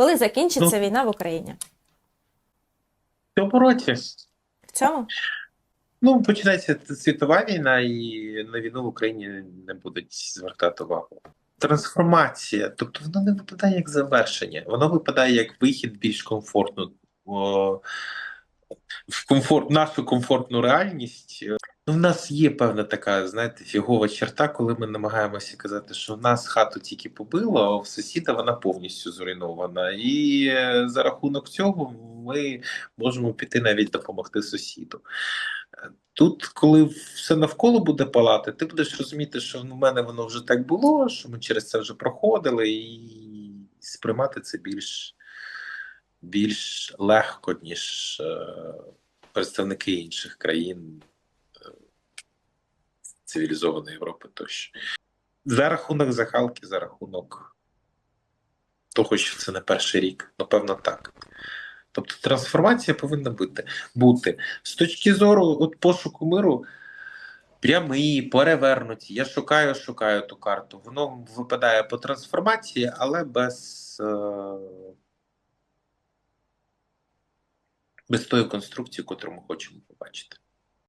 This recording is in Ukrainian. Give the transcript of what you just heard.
Коли закінчиться Ну. війна в Україні? В цьому році. В цьому? Ну, починається світова війна, і на війну в Україні не будуть звертати увагу. Трансформація, тобто воно не випадає як завершення, воно випадає як вихід більш комфортно в комфорт, нашу комфортну реальність. Ну, в нас є певна така, знаєте, фігова черта, коли ми намагаємося казати, що в нас хату тільки побило, а в сусіда вона повністю зруйнована. І е, за рахунок цього ми можемо піти навіть допомогти сусіду. Тут, коли все навколо буде палати, ти будеш розуміти, що в мене воно вже так було, що ми через це вже проходили, і сприймати це більш, більш легко, ніж е, представники інших країн е, цивілізованої Європи тощо. За рахунок захалки, за рахунок того, що це не перший рік, напевно, так. Тобто трансформація повинна бути. бути. З точки зору от пошуку миру, прямі, перевернуті. Я шукаю, шукаю ту карту. Воно випадає по трансформації, але без, е, без тої конструкції, яку ми хочемо побачити.